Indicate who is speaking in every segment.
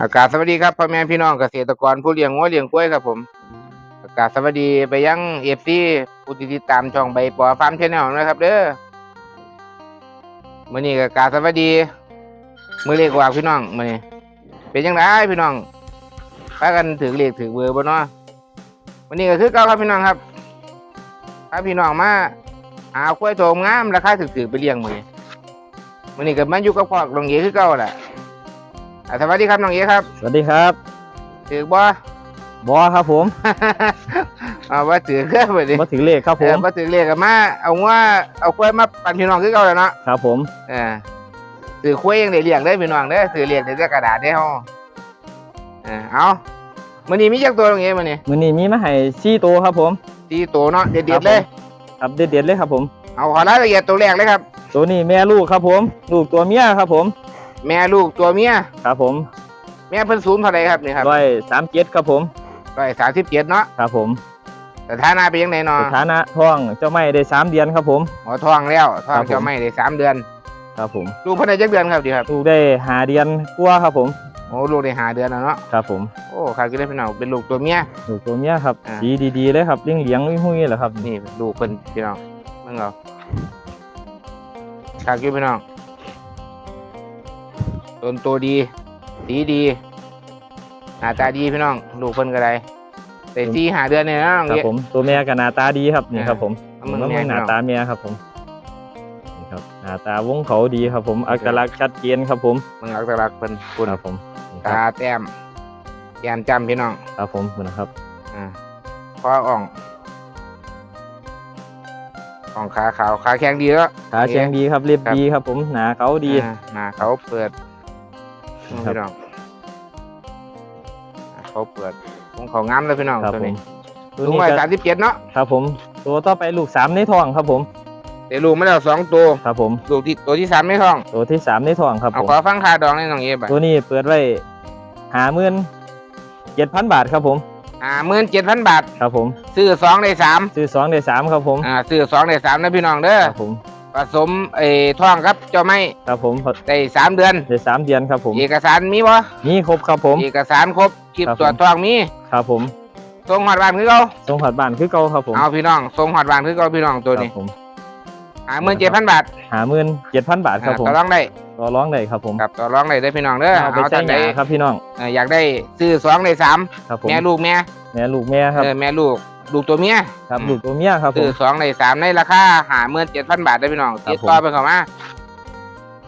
Speaker 1: อากาศสวัสดีครับพ่อแม่พี่น้องเกษตรกรผู้เลี้ยงงัวเลี้ยงกล้วยครับผม อากาศสวัสดีไปยังเอฟซีผู้ติดตามช่องใบปอฟาร์มชแนลนะครับ เด้อมื้อนี้อากาศสวัสดีมือเล็กกว่าพี่น้องมื้อนี้เป็นจังไดพี่น้องพากันถือเลขถือเบอร์บ่เนาะมื้อนี้ก็คือเก่าครับพี่น้องครับพาพี่น้องมาหากล้วยโถมงามราคาถูกๆไปเลี้ยงมือนี้มื้อนี้ก็มาอยู่กับพ่อน้องเอคือเก่าแหละ อ่าสวัสดีครับน้องเอครับ
Speaker 2: สวัสดีครับ
Speaker 1: ถือบ่
Speaker 2: บอครับผม
Speaker 1: เอาว่าถือเครื่องไปดิ
Speaker 2: มาถึงเลขครับผ
Speaker 1: เออ
Speaker 2: ม
Speaker 1: มาถือเรียกกันมาเอาว่าเอากล้วยมาปั่นพี่น้องคือเก่าแล้วเนาะ
Speaker 2: ครับผม
Speaker 1: เออถือกล้วยยังได้เรียกได้พี่น้องเด้อถือเรียกได้แต่กระดาษได้ห้อเออเอามื้อนี้มีจักตัวตรงนี้มื้อนี้
Speaker 2: มือนี้มีมาให้ซี่ตัวครับผม
Speaker 1: ตีตัวเนาะเด็
Speaker 2: ครั
Speaker 1: ด
Speaker 2: บ
Speaker 1: ๆเลย
Speaker 2: ครับเด็ดๆเลยครับผม
Speaker 1: เอาขอรายละเอียดตัวแรกเลยครับ
Speaker 2: ตัวนี้แม่ลูกครับผม ลูกตัวเมียครับผม
Speaker 1: แม่ลูกตัวเมีย
Speaker 2: ครับผม
Speaker 1: แม่เพิ่นสูงเท่าไหร่ครับนี่ครับ
Speaker 2: ร้อยสามเจ็ดครับผม
Speaker 1: ร้อยสามสิบเจ็ดเนาะ
Speaker 2: ครับผม
Speaker 1: สถานะเป็นยังไงเนาะ
Speaker 2: สถานะท้องเจ้าไม่ได้สามเดือนครับผม
Speaker 1: หมอทองแล้วทอง
Speaker 2: ครับผม
Speaker 1: เจ้าไม่ได้สามเดือน
Speaker 2: ครับผม
Speaker 1: ลูกเพิ่นได้จักเดือนครับดีครับ
Speaker 2: ลูกได้หาเดือนกว่าครับผม
Speaker 1: โอ้ลูกได้ห้าเดือนแล้วเนาะ
Speaker 2: ครับผม
Speaker 1: โอ้ครับก็ได้พี่น้องเป็นลูกตัวเมีย
Speaker 2: ลูกตัวเมียครับ
Speaker 1: อ่า
Speaker 2: ดีดีๆเลยครับเลี้ยงเลี้ยงๆหุ้ยๆแหละครับ
Speaker 1: นี่ลูกเพิ่นพี่น้องเบิ่งเอาครับอยู่พี่น้อง ต้นตัวดี สีดี หน้าตาดีพี่น้อง ลูกเพิ่นก็ได้แต่สีหาเดือนเนี่ยนะน้อง
Speaker 2: ครับ
Speaker 1: เอ๋
Speaker 2: ผมตัวเมียกับหน้าตาดีครับนี่ครับผม
Speaker 1: เอามึง
Speaker 2: แล้ว
Speaker 1: แม่
Speaker 2: มึงหน้า
Speaker 1: พี่น้อง
Speaker 2: ตาเมียครับผมนี่ครับหน้าตาวงเขาดีครับผมอัตลักษณ์ชัดเจนครับผม
Speaker 1: มึงอักษรักษณ์เพิ่นคุณ
Speaker 2: ครับผมนี่ค
Speaker 1: ตา
Speaker 2: รับ
Speaker 1: แต้มแก้มจำพี่น้อง
Speaker 2: ครับผมคุณนะครับ
Speaker 1: อ่าคออ่องอ่องขาขาวขาแข็งดีแล้ว
Speaker 2: ขาแข็งดีครับเรียบ
Speaker 1: ครับ
Speaker 2: ดีครับผมหนาเขาดี
Speaker 1: อ่าหน้าเขาเปิดอืม
Speaker 2: ครับ
Speaker 1: พี่น้องหน้าเขาเปิดของเขางามเลยพี่น้อง
Speaker 2: ครับ
Speaker 1: ตัว
Speaker 2: ผม
Speaker 1: นี้
Speaker 2: ตัว
Speaker 1: ลุง
Speaker 2: นี้
Speaker 1: ไว้
Speaker 2: ก็
Speaker 1: สามสิบเจ็ดเนาะ
Speaker 2: ครับผม ตัวต่อไปลูกสามในท้องครับผม
Speaker 1: เดี๋ยวลูกไม่ได้เอาสองตัว
Speaker 2: ครับผม
Speaker 1: ลูกที่ตัวที่สามไม่ท้อง
Speaker 2: ตัวที่สามในท้องครับ
Speaker 1: เอา
Speaker 2: ผม
Speaker 1: ขอฟังค่าดองในน้องเอฟอะ
Speaker 2: ตัวนี้เปิดไว้หาหมื่นเจ็ดพันบาทครับผม
Speaker 1: อ่าหมื่นเจ็ดพันบาท
Speaker 2: ครับผม
Speaker 1: ซื้อสองได้สาม
Speaker 2: ซื้อสองได้สามครับผม
Speaker 1: อ่าซื้อสองได้สามนะพี่น้องเด้อ
Speaker 2: ครับผม
Speaker 1: ผสมไอ้ท้องครับเจ้าไม่
Speaker 2: ครับผม
Speaker 1: ได้สามเดือน
Speaker 2: ได้สามเดือนครับผม
Speaker 1: เอกสารมีบ่
Speaker 2: นี่ครบครับผม
Speaker 1: เอกสารครบคลิป
Speaker 2: ครับ
Speaker 1: ตรวจ
Speaker 2: ผม
Speaker 1: ท้องมี
Speaker 2: ครับผม
Speaker 1: ส่งหอดบ้านคือเขา
Speaker 2: ทรงหัดบ้านคือเก่าครับผม
Speaker 1: เอาพี่น้องส่งหอดบ้านคือเขาพี่น้องตัวนี้
Speaker 2: ครับผม
Speaker 1: อ่าหมื่นเจ็ดพันบาท
Speaker 2: หาหมื่นเจ็ดพันบาทครับผม
Speaker 1: ต่อรองได้
Speaker 2: ต่อร้องได้ครับผม
Speaker 1: ครับต่อรองได้ได้อพี่น้องเด้อ
Speaker 2: เอาไป
Speaker 1: เอา
Speaker 2: ใช้
Speaker 1: จาก
Speaker 2: ห
Speaker 1: ไหน
Speaker 2: ยาครับพี่น้อง
Speaker 1: เอ่ออยากได้ซื้อสองได้สาม
Speaker 2: ครับผม
Speaker 1: แม่ลูกแม่
Speaker 2: แม่ลูกแม่ครับ
Speaker 1: เออแม่ลูก ลูกตัวเมีย
Speaker 2: ครับลูกตัวเมียครับผ
Speaker 1: ซื้อ
Speaker 2: ม
Speaker 1: สองในสามในราคาหาเมื่อเจ็ดพันบาทได้พี่น้อง
Speaker 2: ครับ
Speaker 1: ติดต่อไปเข้ามา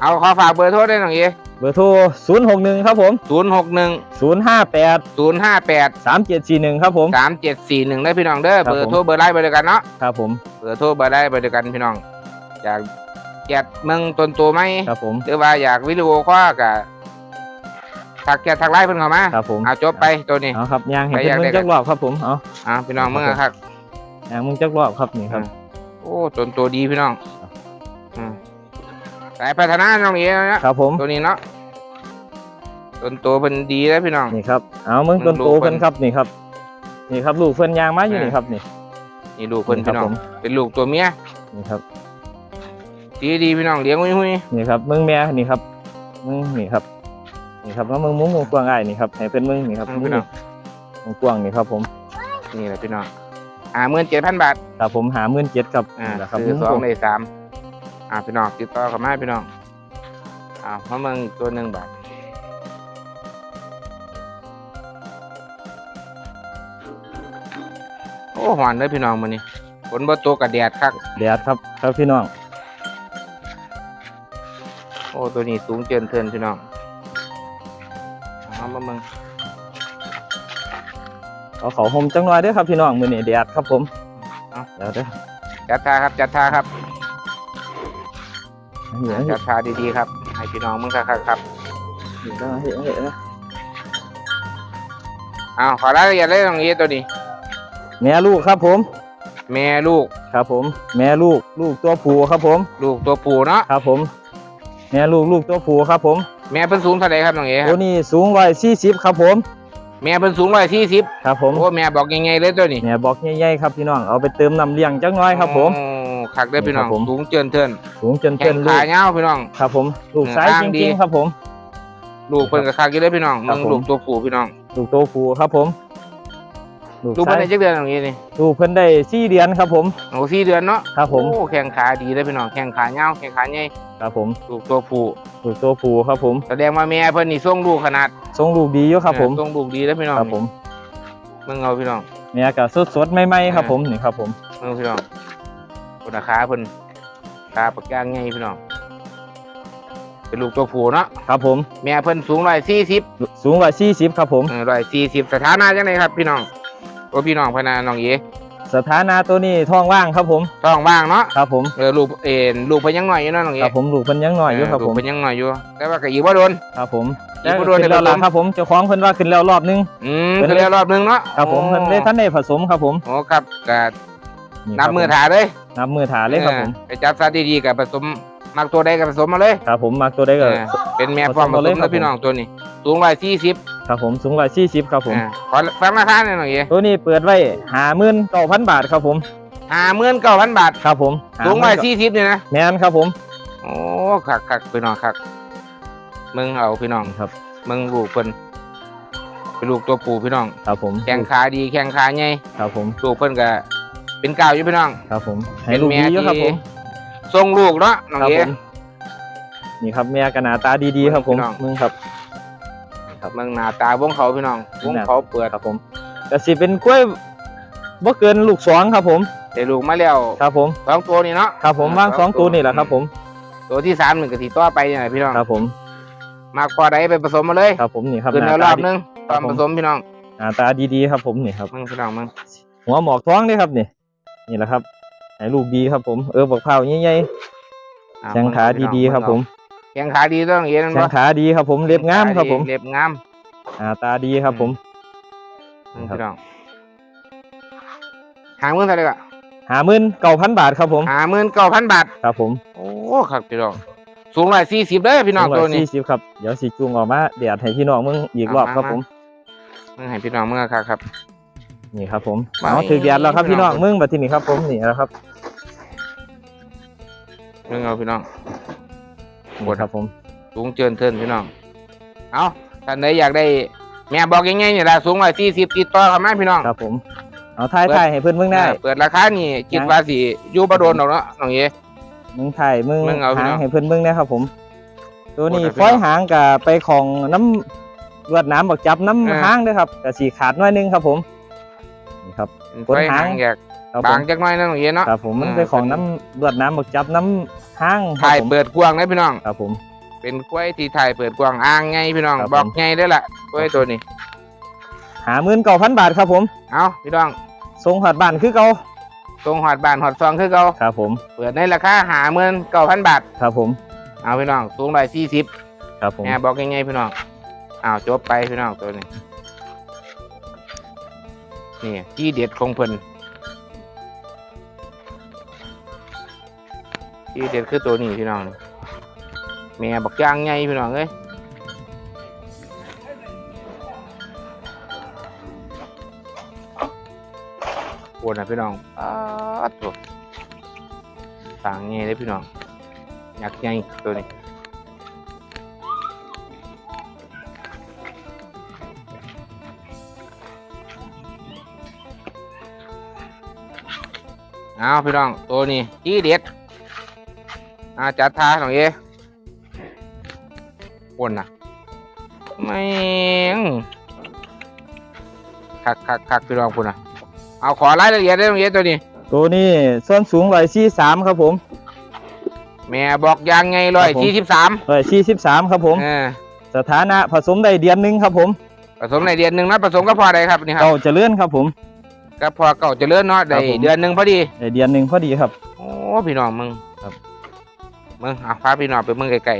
Speaker 1: เอาขอฝากเบอร์โทรได้หน่อย
Speaker 2: เบอร์โทรศูนย์หกหนึ่งครับผม
Speaker 1: ศูนย์หกหนึ่ง
Speaker 2: ศูนย์ห้าแปด
Speaker 1: ศูนย์ห้าแปด
Speaker 2: สามเจ็ดสี่หนึ่งครับผม
Speaker 1: สามเจ็ดสี่หนึ่งได้พี่น้องเด้อ
Speaker 2: ครับ
Speaker 1: เบอร์
Speaker 2: ผม
Speaker 1: โทรเบอร์ไลน์ไปด้วยกันเนาะ
Speaker 2: ครับผม
Speaker 1: เบอร์โทรเบอร์ไลน์ไปด้วยกันพี่น้อง อยากแกะเมืองตนตัวไหม
Speaker 2: ครับผม
Speaker 1: หรือว่าอยากวิดีโอคอลกับ ทักแกะทักไลน์เพิ่นเข้ามา
Speaker 2: ครับผม
Speaker 1: เอาจบไปตัวนี้
Speaker 2: เอาครับยางเห็น
Speaker 1: ไป
Speaker 2: เป็น
Speaker 1: อยาก
Speaker 2: มึง
Speaker 1: ได้
Speaker 2: จักรอบครับผมเอา
Speaker 1: อ่าพี่น้องเมืองอะครับ
Speaker 2: ยางมึงจักรอบครับนี่ครับ
Speaker 1: โอ้ตนตัวดีพี่น้องอืมสายพัฒนาน้องเอ๋นะครับ
Speaker 2: ผม
Speaker 1: ตัวนี้เนาะตนตัวเป็นดีแล้วพี่น้อง
Speaker 2: นี่ครับเอามึง
Speaker 1: มึ
Speaker 2: ต้
Speaker 1: ง
Speaker 2: น
Speaker 1: ลู
Speaker 2: โต
Speaker 1: กเพิ่
Speaker 2: เพิ่
Speaker 1: น
Speaker 2: นครับนี่ครับ นี่ครับลูกเพิ่นยางมาอยู่
Speaker 1: อ่านี่
Speaker 2: นี่ครับนี่
Speaker 1: นี่ลูกเพิ่น
Speaker 2: ครั
Speaker 1: พี่
Speaker 2: บ
Speaker 1: น้อง
Speaker 2: ผม
Speaker 1: เป็นลูกตัวเมีย
Speaker 2: นี่ครับ
Speaker 1: ดีดีพี่น้องเลี้ยงหุ้ยหุ้ย
Speaker 2: นี่ครับมึงแม่นี่ครับมึงนี่ครับ นี่ครับแล้วมึงมุ้งมุงกวางอ้ายนี่ครับให้เพิ่นมึงนี่ครับ
Speaker 1: อืมพี่น้อง
Speaker 2: มุงกวางนี่ครับผม
Speaker 1: นี่แหละพี่น้องอ่าเมื่อเจ็ดพันบาท
Speaker 2: ครับผมหาหมื่นเจ็ดครับ
Speaker 1: อ่า
Speaker 2: นี่แหละครับ
Speaker 1: ซื้อ
Speaker 2: มุ้ง
Speaker 1: สอกง
Speaker 2: วาง
Speaker 1: ในสามอ่าพี่น้องติดต่อเข้ามาพี่น้องอ่าเพราะมึงตัวหนึ่งบาทโอ้หวานเลยพี่น้องมื้อนี้ฝนบ่ตกกับแดดคัก
Speaker 2: แดดครับครับพี่น้อง
Speaker 1: โอ้ตัวนี้สูงเกินเทินพี่น้อง
Speaker 2: เอาเขาห่มจังหน่อยเด้อครับพี่น้องมื้อนี้แดดครับผมเดี๋ยวเด้อ
Speaker 1: จัดท่าครับจัดท่าครับ
Speaker 2: เดี๋ยว
Speaker 1: จัดท่าดีๆครับ ให้พี่น้องมึงคักๆครับ
Speaker 2: เดี๋ยวเดี๋ยวเดี๋ยวเดี๋ยว
Speaker 1: อ้าวขอรายละเอียดเลยตรงนี้ตัวนี้
Speaker 2: แม่ลูกครับผม
Speaker 1: แม่ลูก
Speaker 2: ครับผม แม่ลูกลูกตัวผู้ครับผม
Speaker 1: ลูกตัวผู้เนาะ
Speaker 2: ครับผม แม่ลูกลูกตัวผู้ครับผม
Speaker 1: แม่เพิ่นสูงเท่าไหร่ครับน้องเอ๋ค
Speaker 2: ตั
Speaker 1: รั
Speaker 2: ว
Speaker 1: บ
Speaker 2: นี้สูงร้อยสี่สิบครับผม
Speaker 1: แม่เพิ่นสูงร้อยสี่สิบ
Speaker 2: ครับผม
Speaker 1: โอ้แม่บอกยังไงเลยตัวนี้
Speaker 2: แม่บอกใหญ่ๆครับพี่น้องเอาไปเติมน้ำเลี้ยงจังน้อยครับผม
Speaker 1: โอ้คักได้อพี่น้อง
Speaker 2: ครับผม
Speaker 1: สูงเจินเทิน
Speaker 2: สูงจน
Speaker 1: แข้
Speaker 2: เป็น
Speaker 1: ง
Speaker 2: ลู
Speaker 1: ขากยาวพี่น้อง
Speaker 2: ครับผมลูก
Speaker 1: เออ
Speaker 2: ซ้าย
Speaker 1: อ้าง
Speaker 2: จ
Speaker 1: ดี
Speaker 2: ริงๆครับผม
Speaker 1: ลูกเพิ่นก็คักอยู่เด้อพี่น้อง
Speaker 2: ครั
Speaker 1: มึ
Speaker 2: บ
Speaker 1: ง
Speaker 2: ผม
Speaker 1: ลูกตัวผู้พี่น้อง
Speaker 2: ลูกโตฟูครับผม
Speaker 1: ลูกเพิ่นได้จักเดือนตรงนี้นี่
Speaker 2: ลูกเพิ่นได้สี่เดือนครับผม
Speaker 1: โอ้สี่เดือนเนาะ
Speaker 2: ครับผม
Speaker 1: โอ้แข้งขาดีเด้อพี่น้องแข้งขายาวแข้งขาใหญ่
Speaker 2: ครับผม
Speaker 1: ลูกตัวผู้
Speaker 2: ลูกโตฟูครับผม
Speaker 1: แสดงว่าแม่เพิ่นนี่ส่งลูกขนาด
Speaker 2: ทรงลูกดีอยู่ครับผม
Speaker 1: เออส่งลูกดีเด้อพี่น้อง
Speaker 2: ครับผม
Speaker 1: มึงเอาพี่น้อง
Speaker 2: เมียกับสดสดๆใหม่ๆครับผมนี่ครับผม
Speaker 1: มึงพี่น้องคนราคาเพิ่นขาปากกางไงพี่น้อง เป็นลูกตัวผู้เนาะ
Speaker 2: ครับผม
Speaker 1: แม่เพิ่นสูงร้อยสี่สิบ
Speaker 2: สูงกว่าสี่สิบครับผม
Speaker 1: ร้อยสี่สิบสถานะจังไดครับพี่น้อง โอ้พี่น้องพะนาน้องเอ
Speaker 2: สถานะตัวนี้ท้องว่างครับผม
Speaker 1: ต้องว่างเนาะ
Speaker 2: ครับผม
Speaker 1: เออลูกเอ็นลูกเพิ่นยังน้อยอยู่เนาะน้องเอ
Speaker 2: ครับผมลูกเพิ่นยังน้อยอยู่ครับ
Speaker 1: เลู
Speaker 2: ผ
Speaker 1: ก
Speaker 2: ม
Speaker 1: เพิ่นยังน้อยอยู่ แต่ว่าก็อีกบ่โดน
Speaker 2: ครับผม
Speaker 1: อีกบ่โดน
Speaker 2: ขึ้นแล้ว
Speaker 1: เดี๋ยว
Speaker 2: ล่ะครับผมเจ้าของเพิ่นว่าขึ้นแล้วรอบนึง
Speaker 1: อืม
Speaker 2: เพิ่น
Speaker 1: คือแล้วรอบหนึงเนาะ
Speaker 2: ครับผมเพิ่นได้ท่านได้ผสมครับผม
Speaker 1: โอ้ครับก็
Speaker 2: นี่
Speaker 1: นับ
Speaker 2: ครับ
Speaker 1: มือ
Speaker 2: ผ
Speaker 1: ถ่าเลย
Speaker 2: นับมือถาเลยครับผม
Speaker 1: ออไปจับซะดีๆกับผสมมักตัวใดก็ผสมมาเลย
Speaker 2: ครับผมมักตัวได้ก็
Speaker 1: เออเป็นแม่พร้อมผ
Speaker 2: ผสม
Speaker 1: ส
Speaker 2: เลย
Speaker 1: ม
Speaker 2: ครั
Speaker 1: แล้
Speaker 2: บ
Speaker 1: วพี่น้องตัวนี้ สูงร้อยสี่สิบ
Speaker 2: ครับผมสูงกว่าสี่สิบครับผม
Speaker 1: ขอฟังราคาหน่อยหน่อยเอ
Speaker 2: ตัวนี้เปิดไว้หาหมื่นเก้าพันบาทครับผม
Speaker 1: ห้าหมื่นเก้าพันบาท
Speaker 2: ครับผม
Speaker 1: สูงร้อย
Speaker 2: 50,000
Speaker 1: สี่สิบเนี่ยนะ
Speaker 2: แมนครับผม
Speaker 1: โอ้คักคักพี่น้องคักมึงเอาพี่น้อง
Speaker 2: ครับ
Speaker 1: มึงลูกเพิ่นเป็นลูกตัวปู่พี่น้อง
Speaker 2: ครับผม
Speaker 1: แข้งขาดีแข้งขาใหญ่
Speaker 2: ครับผม
Speaker 1: ลูกเพิ่นก็เป็นเก่าวอยู่พี่น้อง
Speaker 2: ครับผมให้
Speaker 1: เป็น
Speaker 2: ลูก
Speaker 1: แม่
Speaker 2: ดีอยู่ครับ
Speaker 1: ที่
Speaker 2: ผม
Speaker 1: ทรงลูกเนาะน้อง
Speaker 2: ครับ
Speaker 1: เอ
Speaker 2: ผม นี่ครับแม่กระหนาตาดีๆครับผม
Speaker 1: พี่น้อง
Speaker 2: มึงครับ
Speaker 1: มึงหน้าตาวงเขาพี่น้องวงเขาเปิด
Speaker 2: ครับผมก็สิเป็นกล้วยบ่เกินลูกสองครับผม
Speaker 1: ได้ลูกมาแล้ว
Speaker 2: ครับผม
Speaker 1: สองตัวนี่เนาะ
Speaker 2: ครับผม
Speaker 1: อ่า
Speaker 2: ว่าง
Speaker 1: ส
Speaker 2: ส
Speaker 1: อ
Speaker 2: องง
Speaker 1: ตั
Speaker 2: ตัววนี่แหละครับผม
Speaker 1: ตัวที่สามหนึ่งกะทิต่อไปเนี่ยนะพี่น้อง
Speaker 2: ครับผม
Speaker 1: มากพอใดไปผสมมาเลย
Speaker 2: ครับผมนี่ครับ
Speaker 1: ขึ้น
Speaker 2: ห
Speaker 1: แล้ว
Speaker 2: น้ารตา
Speaker 1: อบ
Speaker 2: ดี
Speaker 1: นึงตอน
Speaker 2: ครับผม
Speaker 1: ผสมพี่น้อง
Speaker 2: หน้าตาดีๆครับผมนี่ครับ
Speaker 1: มึงพี่น้องมึง
Speaker 2: หัวหมอกท้องนี่ครับนี่นี่แหละครับให้ลูกดีครับผมเออบักเผาใหญ่
Speaker 1: อ่
Speaker 2: ๆแข้งขาดีๆครับผม
Speaker 1: แข้งขาดีต้องเอ็น
Speaker 2: แข้งขาดีครับ ผมเล็บงามครับผม
Speaker 1: เล็บงาม
Speaker 2: หน้าตาดีครับผม
Speaker 1: มึงพี่น้องหาเงินเท่าไหร่ก็
Speaker 2: หาหมื่นเก้าพันบาทครับผม
Speaker 1: หาเงินเก้าพันบาท
Speaker 2: ครับผม
Speaker 1: โอ้ครับพี่น้องสูงร้อยสี่สิบเด้อพี่น้องตัวนี้
Speaker 2: สี่สิบครับเดี๋ยวสิจูงออกมาเดี๋ยวให้พี่น้องมึงอีกรอบ
Speaker 1: เอามา
Speaker 2: ครับผม
Speaker 1: มึงให้พี่น้องมึงอะครับครับ
Speaker 2: นี่ครับ ผม
Speaker 1: มา
Speaker 2: เอาถือแดดแล้วครับ
Speaker 1: พี่
Speaker 2: พี่
Speaker 1: น้
Speaker 2: น้
Speaker 1: อ
Speaker 2: องงมึงบัดทีนี้ครับผมนี่นะครับ
Speaker 1: มึงเอาพี่น้อง
Speaker 2: นี่ครับผม
Speaker 1: สูงเจินเทินพี่น้อง เอาท่านใดอยากได้ แม่บอกยังไงเนี่ยละสูงร้อยสี่สิบติดต่อเข้ามาพี่น้อง
Speaker 2: ครับผม เอาถ่ายถ่ายให้เพื่อนมึงได้
Speaker 1: เออเปิดราคานี่คิดว่าสิอยู่บ่โดนดอกเนาะน้องเอ
Speaker 2: มึงถ่ายมึง
Speaker 1: มึงเอาพี่
Speaker 2: หาง
Speaker 1: น้อง
Speaker 2: ให้เพื่อนมึงนะครับผม ตัวนี้
Speaker 1: โอ้แต่พี่
Speaker 2: ฟ้อย
Speaker 1: น้อง
Speaker 2: หางกับไปของน้ำลวดน้ำบักจับ
Speaker 1: เออ
Speaker 2: น้ำหางด้วยครับกับสีขาดหน้อยนึงครับผมนี่ครับ
Speaker 1: ไฟหางอยาก
Speaker 2: ครับผ
Speaker 1: บาง
Speaker 2: ม
Speaker 1: จักหน่อยนะน้องเอเนาะ
Speaker 2: ครับผมมัน
Speaker 1: อ่า
Speaker 2: ไปของ
Speaker 1: เป็น
Speaker 2: น้ำลวดน้ำบักจับน้ำหางครั
Speaker 1: ถ่าย
Speaker 2: บผม
Speaker 1: เปิดกว้างนะพี่น้อง
Speaker 2: ครับผม
Speaker 1: เป็นกล้วยที่ถ่ายเปิดกว้างอ่างไงพี่น้อง
Speaker 2: ครับ
Speaker 1: บอก
Speaker 2: ผม
Speaker 1: ไงได้อละกล้วยตัวนี้
Speaker 2: หาหมื่นเก้าพันบาทครับผม
Speaker 1: เอาพี่น้อง
Speaker 2: ส่งหอดบ้านคือเก่า
Speaker 1: ตรงหอดบานหอดซองคือเก่า
Speaker 2: ครับผม
Speaker 1: เปิดในราคาหาเงินเก้าพันบาท
Speaker 2: ครับผม
Speaker 1: เอาพี่น้องสูงร้อยสี่สิบ
Speaker 2: ครับผม
Speaker 1: แม่บอกยังไงพี่น้องอ้าวจบไปพี่น้องตัวนี้ นี่ที่เด็ดของเพิ่น ที่เด็ดคือตัวนี้พี่น้องแม่บักย่างไงพี่น้องเอ้ยปวดนะพี่น้องป๊าดตัวต่างไงเลยพี่น้องอยากไงตัวนี้เอาพี่น้องตัวนี้ที่เด็ด อาจัดทาหน่อยเอ้ปนนะไม่งคักคักคักพี่น้องพุ่นนะเอาขอรายละเอียดได้ตรงนี้ตัวนี้
Speaker 2: ตัวนี้ส่วนสูงร้อยสี่สามครับผม
Speaker 1: แม่บอกยังไงร้อย
Speaker 2: ครับผม
Speaker 1: สี่สิบสาม
Speaker 2: ร้อยสี่สิบสามครับผม
Speaker 1: เออ
Speaker 2: สถานะผสมได้เดือนหนึงครับผม
Speaker 1: ผสมในเดือนหนึ่งนะผสมก็พอได้ครับนี่ครับ
Speaker 2: เก่าเจริญครับผม
Speaker 1: ก็พอเก่าเจะเลื่อนเนาะได้
Speaker 2: ครับผม
Speaker 1: เดือนหนึ่งพอดี
Speaker 2: ได้เดือนหนึ่งพอดีครับ
Speaker 1: โอ้พี่น้องมึง
Speaker 2: ครับ
Speaker 1: มึงเอาพาพี่น้องไปมึงไกล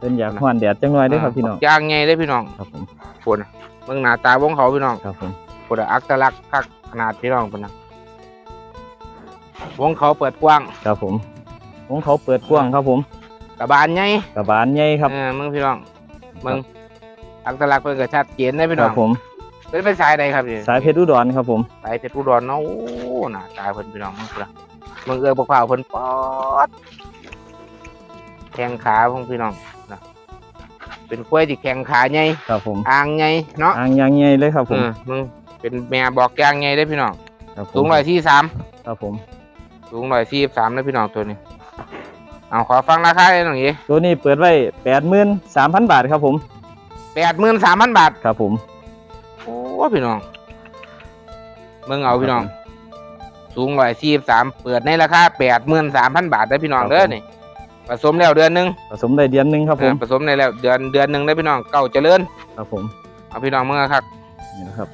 Speaker 2: เป็นอยากหวานแดดจังหน่อย
Speaker 1: ๆ
Speaker 2: เด้วยครับพี่น้อง
Speaker 1: ย่างไงได้อพี่น้อง
Speaker 2: ครับผม
Speaker 1: พุ่นน่ะมึงหน้าตาวงเขาพี่น้อง
Speaker 2: ครับผม
Speaker 1: พุ่นน่ะอักตลักษณ์คักขนาดพี่น้องพุ่นนะวงเขาเปิดกว้าง
Speaker 2: ครับผมของเขาเปิดกว้างครับผม
Speaker 1: กระบาลใหญ่
Speaker 2: กระบาลใหญ่ครับ
Speaker 1: เออมึงพี่น้องมึงอักตลักษณ์เพิ่นก็ชัดเจนได้อพี่
Speaker 2: ค
Speaker 1: น้
Speaker 2: รั
Speaker 1: อบง
Speaker 2: ผม
Speaker 1: เป็นเป็นสายใดครับนี่
Speaker 2: สายเพชรอุดรครับผม
Speaker 1: สายเพชรอุดรเนาะโอ้หน้าตาเพิ่นพี่น้องมึงพุ่นน่ะมึงเอื้อบักพร้าวเพิ่นป๊อดแข้งขาพงพี่น้องนะเป็นกล้วยที่แข็งขาใหญ่
Speaker 2: ครับผม
Speaker 1: อ่างใหญ่เนาะ
Speaker 2: อ่างยางใหญ่เลยครับผม
Speaker 1: เออมึงเป็นแม่บอกยางใหญ่ได้อพี่น้อง
Speaker 2: ครับผม
Speaker 1: สูงร้อยที่สาม
Speaker 2: ครับผม
Speaker 1: สูงร้อยที่สามนะพี่น้องตัวนี้เอาขอฟังราคาเลยหน่อย
Speaker 2: ตัวนี้เปิดไว้แปดหมื่นสามพันบาทครับผม
Speaker 1: แปดหมื่นสามพันบาท
Speaker 2: ครับผม
Speaker 1: โอ้พี่น้องมึงเอาพี่น้อง สูงร้อยที่สามเปิดในราคาแปดหมื่นสามพันบาทได้อพี่น้องเด้อนี่ ผสมแล้วเดือนหนึง
Speaker 2: ผสมได้เดือนหนึงครับผม
Speaker 1: เออผสมในแล้วเดือนเดือนหนึ่งได้อพี่น้องเก่าเจริญ
Speaker 2: ครับผม
Speaker 1: เอาพี่น้องมึงเอาครับ
Speaker 2: นี่นะครับ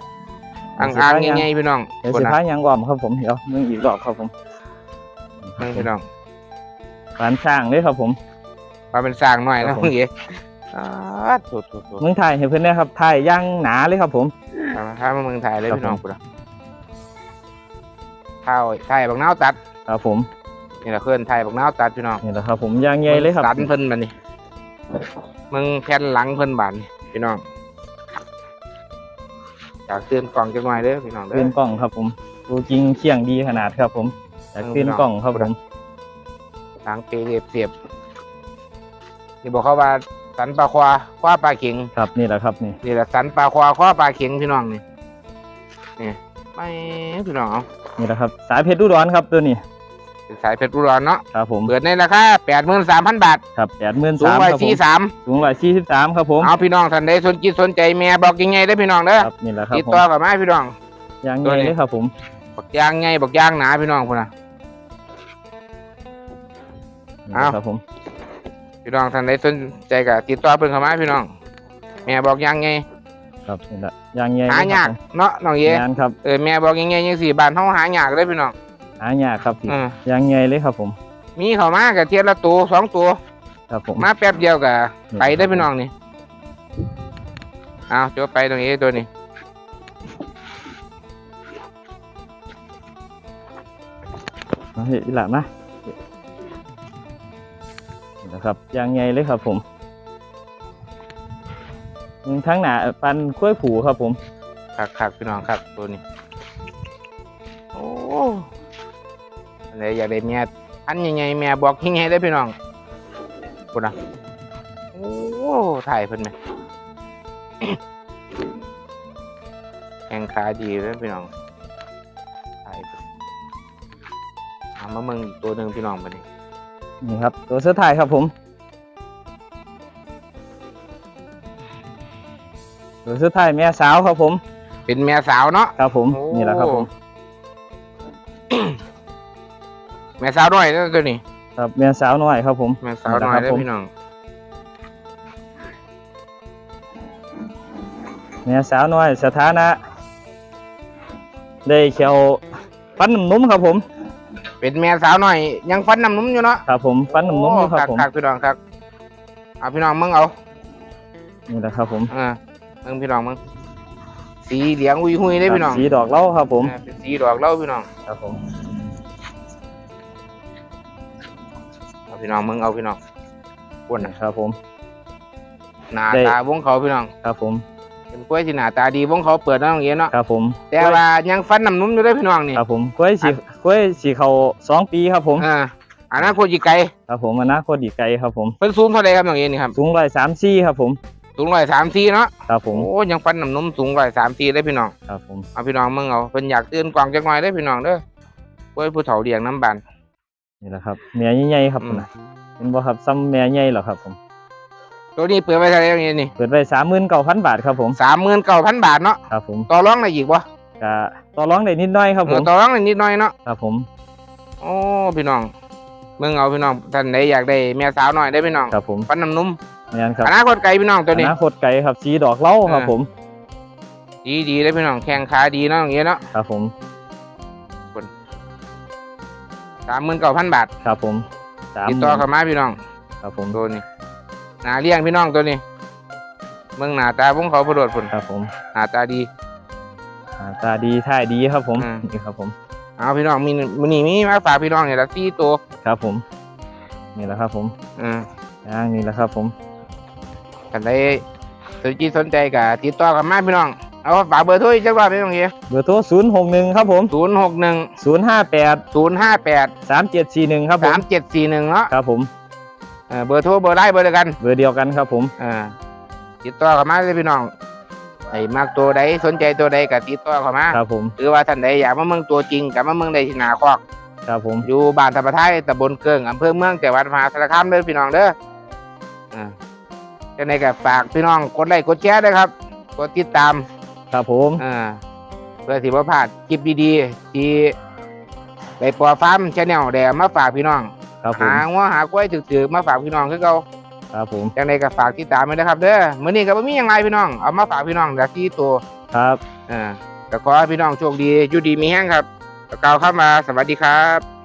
Speaker 1: อ่างอ่างๆใหญ่ๆพี่น้อง
Speaker 2: เดี๋ยว
Speaker 1: คน
Speaker 2: สิ
Speaker 1: นะ
Speaker 2: พายางอ้อมครับผมเดี๋ยวมึงอีกรอบครับผม
Speaker 1: มึงพี่น้อง
Speaker 2: ปานช่างเลยครับผม
Speaker 1: มาเป็นสร้างหน่อย
Speaker 2: ครั
Speaker 1: นะ
Speaker 2: บผม
Speaker 1: มึงเอ๋อ่าถูกถูกถูก
Speaker 2: มึงถ่ายให้เพื่อนนะครับถ่ายย่างหนาเลยครับผม
Speaker 1: เอามาถ้ามาเมืองไทยเลย
Speaker 2: ครับ
Speaker 1: พี่น้อง
Speaker 2: ผม
Speaker 1: กูนะข้าวไทยบักนาวตัด
Speaker 2: ครับผม
Speaker 1: นี่แหละเพื่อนไทยบักนาวตัดพี่น้อง
Speaker 2: นี่แหละครับผมย่างใหญ่เลยครับ
Speaker 1: สันเพิ่นบัดนี่มึงแผ่นหลังเพิ่นบานนี่พี่น้องอยากเตือนกล่องจังหน่อยเด้อพี่น้องเด้
Speaker 2: ขึ้
Speaker 1: อน
Speaker 2: กล้องครับผมดูจริงเคียงดีขนาดครับ ผมอยากขึ้นกล้องครับผม
Speaker 1: หลังเปรียบเสียบนี่บอกเขาว่าสันปลาควาคว้าปลาเข็ง
Speaker 2: ครับนี่แหละครับนี่
Speaker 1: นี่แหละสันปลาควาคว้าปลาเข็งพี่น้องนี่นี่ไม่พี่น้องเอา
Speaker 2: นี่แหละครับ สายเพชรดุร้อนครับตัวนี้
Speaker 1: เป็นสายเพชรบุรีเนาะ
Speaker 2: ครับผม
Speaker 1: เปิดในราคาแปดหมื่นสามพันบาท
Speaker 2: ครับแปดหมื่น
Speaker 1: สูง
Speaker 2: สาม
Speaker 1: ร้อย
Speaker 2: ครับผ
Speaker 1: สี่
Speaker 2: ม
Speaker 1: สาม
Speaker 2: สูงร้อยสี่สิบสามครับผม
Speaker 1: เอาพี่น้องท่านใดสนจิตสนใจแม่บอกยังไงได้อพี่น้องเด้อ
Speaker 2: ครับนี่แหละครับ
Speaker 1: ติด
Speaker 2: ผม
Speaker 1: ต่อกับมาพี่น้อง
Speaker 2: ย่าง
Speaker 1: ตัว
Speaker 2: ใหญ่
Speaker 1: นี้
Speaker 2: เลยครับผม
Speaker 1: บอกยางไงบอกยางหนาพี่น้องพุ่นนะ
Speaker 2: นี่
Speaker 1: เอา
Speaker 2: ครับผม
Speaker 1: พี่น้องท่านใดสนใจก็ติดต่อเพิ่นเข้ามาพี่น้อง แม่บอกยางไง
Speaker 2: ครับนี่แหละย่างใหญ่
Speaker 1: หายากเนาะน้องเย
Speaker 2: งานครับ
Speaker 1: เออแม่บอกยังไงยังสี่บานเฮาหายากเลยพี่น้อง
Speaker 2: หายากครับ
Speaker 1: เออ
Speaker 2: ย่างใหญ่เลยครับผม
Speaker 1: มีเข้ามาก็เทียละตัวสองตัว
Speaker 2: ครับผม
Speaker 1: มาแป๊บเดียวก็
Speaker 2: นี่
Speaker 1: ไปได้อพี่น้องนี่เอาจบไปตรงนี้ตัวนี้
Speaker 2: มาเห็นอีหละมานี่นะครับย่างใหญ่เลยครับผมทั้งหนาปันคุ้วยผูครับผม
Speaker 1: คักคักๆพี่น้องครับตัวนี้ โอ้ อันไหนอยากได้แม่อันใหญ่ๆแม่บอกยังไงได้อพี่น้องพุ่นนะโอ้ถ่ายเพิ่นไหมแข่งขาดีเลยพี่น้องถ่ายเพิ่นเอามาเมืองอีกตัวหนึ่งพี่น้องไปนี่
Speaker 2: นี่ครับ ตัวเสื้อถ่ายครับผม ตัวเสื้อถ่ายแม่สาวครับผม
Speaker 1: เป็นแม่สาวเนาะ
Speaker 2: ครับผม
Speaker 1: โอ้
Speaker 2: นี่แหละครับผม
Speaker 1: ม่สาวน้อยเด้อตัวนี้
Speaker 2: ครับแม่สาวน้อยครับผม
Speaker 1: แม่สาวน้อย
Speaker 2: นี่แหละครับ
Speaker 1: เด้อ
Speaker 2: ผม
Speaker 1: พี่น้อง
Speaker 2: แม่สาวน้อยสถานะ ได้เขียวฟันน้ำนุ่มครับผม
Speaker 1: เป็นแม่สาวน้อยยังฟันน้ำนุ่มอยู่เนาะ
Speaker 2: ครับผมฟันน้ำนุ่มอยู่ครับผม
Speaker 1: คักๆพี่น้องครับเอาพี่น้องมึงเอา
Speaker 2: นี่แหละครับผม
Speaker 1: เออมึงพี่น้องมึงสีเหลืองอุยหุยได้อพี่น้อง
Speaker 2: สีดอกเหล้าครับผม
Speaker 1: เออเป็นสีดอกเหล่าพี่น้อง
Speaker 2: ครับผม
Speaker 1: เอาพี่น้องมึงเอาพี่น้องปวนน่ะ
Speaker 2: ครับผม
Speaker 1: หน้า
Speaker 2: ได้
Speaker 1: ตาวงเขาพี่น้อง
Speaker 2: ครับผม
Speaker 1: เป็นกล้วยที่หน้าตาดีวงเขาเปิดน้องเงี้ยเนาะ
Speaker 2: ครับผม
Speaker 1: แต่ว่ายังฟันน้ำนุ่มอยู่ได้อพี่น้องนี่
Speaker 2: ครับผมกล้วยสีกล้วยสีเขาสองปีครับผม
Speaker 1: เอออันนั้นโคจิไกล
Speaker 2: ครับผมอนาคตดีไกลครับผม
Speaker 1: เพิ่นสูงเท่าไรครับน้องเงี้ยนี่ครับ
Speaker 2: สูงร้อยสามสี่ครับผม
Speaker 1: สูงร้อยสามสี่เนาะ
Speaker 2: ครับผม
Speaker 1: โอ้ยังฟันน้ำนุ่มสูงร้อยสามสี่ได้อพี่น้อง
Speaker 2: ครับผม
Speaker 1: เอาพี่น้องมึงเอาเพิ่นอยากตื่นกวางจักหน่อยได้อพี่น้องเด้อกล้วยผู้เฒ่าเลี้ยงน้ำบาน
Speaker 2: นี่แหละครับแม่ใหญ่ๆครับ
Speaker 1: อืม
Speaker 2: นะเห็นบ่ครับซ้ำแม่ใหญ่เหรอครับผม
Speaker 1: ตัวนี้เปิดไว้เท่าไหร่น้องเงี้ยนี่
Speaker 2: เปิดไว้สามหมื่นเก้าพันบาทครับผม
Speaker 1: สามหมื่นเก้าพันบาทเนาะ
Speaker 2: ครับผม
Speaker 1: ต่อรองได้อีกบ่
Speaker 2: ก็ต่อรองได้นิดหน้อยครับผม
Speaker 1: เออต่อรองได้นิดหน่อยเนาะ
Speaker 2: ครับผม
Speaker 1: โอ้พี่น้องมึงเอาพี่น้องท่านใดอยากได้แม่สาวหน่อยได้อพี่น้อง
Speaker 2: ครับผม
Speaker 1: ฟันน้ำนุ่ม
Speaker 2: นี่นครับ
Speaker 1: อนาคตไกลพี่น้องตัวนี้
Speaker 2: อนาคตไกลครับสีดอกเหล้าครับ
Speaker 1: เออ
Speaker 2: ผม
Speaker 1: ดีดีได้อพี่น้องแข้งขาดีเนาะอย่างเงี้ยเนาะ
Speaker 2: ครับผม
Speaker 1: สามหมื่นเก้าพันบาท
Speaker 2: ครับผมสาม
Speaker 1: ติดต่อเข้ามาพี่น้อง
Speaker 2: ครับผม
Speaker 1: ตัวนี้หน้าเลี้ยงพี่น้องตัวนี้เมืองหน้าตาพวกเขาประโดดผล
Speaker 2: ครับผม
Speaker 1: หน้าตาดี
Speaker 2: อ่าตาดีท่ายดีครับผม
Speaker 1: อืม
Speaker 2: นี่ครับผม
Speaker 1: เอาพี่น้องมีมีนี่มีมาฝากพี่น้องเนี่ยละสี่ตัว
Speaker 2: ครับผมนี่แหละครับผม
Speaker 1: อืม
Speaker 2: อ่านี่แหละครับผม
Speaker 1: ท่านใดสนใจสนใจก็ติดต่อเข้ามาพี่น้อง เอาฝากเบอร์โทรอีกจักว่าพี่น้องเอ๋
Speaker 2: เบอร์โทรศูนย์หกหนึ่งครับผม
Speaker 1: ศูนย์หกหนึ่ง
Speaker 2: ศูนย์ห้าแปด
Speaker 1: ศูนย์ห้าแปด
Speaker 2: สามเจ็ดสี่หนึ่งครับผ
Speaker 1: สามมเจ็ดสี่หนึ่งเนาะ
Speaker 2: ครับผม
Speaker 1: เออเบอร์โทรเบอร์ไลน์เบอร์เดียวกัน
Speaker 2: เบอร์เดียวกันครับผม
Speaker 1: เออติดต่อเข้ามาเลยพี่น้องไอ้มักตัวใดสนใจตัวใดก็ติดต่อเข้ามา
Speaker 2: ครับผม
Speaker 1: หรือว่าท่านใดอยากมาเมืองตัวจริงกับมาเมืองใดที่หนาคอก
Speaker 2: ครับผม
Speaker 1: อยู่บ้านตะปะไทยตำบลเกิงอำเภอเมืองจังหวัดมหาสารคามเด้อพี่น้องเด้ออ่าจังไดก็ฝากพี่น้องกดไลค์กดแชร์ด้วยครับ กดติดตาม
Speaker 2: ครับผม
Speaker 1: อ่าเพื่อสิบ่พลาดคลิปดีๆที่ไปปอฟาร์มชาแนลแดมาฝากพี่น้อง
Speaker 2: ครับผม
Speaker 1: หางัวหากล้วยถึกๆมาฝากพี่น้องคือเก่า
Speaker 2: ครับผม
Speaker 1: จังไดก็ฝากติดตามไว้นะครับเด้อมื้อนี้ก็บ่มีหยังไรพี่น้องเอามาฝากพี่น้องแต่ที่ตัว
Speaker 2: ครับ
Speaker 1: อ่าก็ขอให้พี่น้องโชคดีอยู่ดีมีแห้งครับกล่าวเข้ามาสวัสดีครับ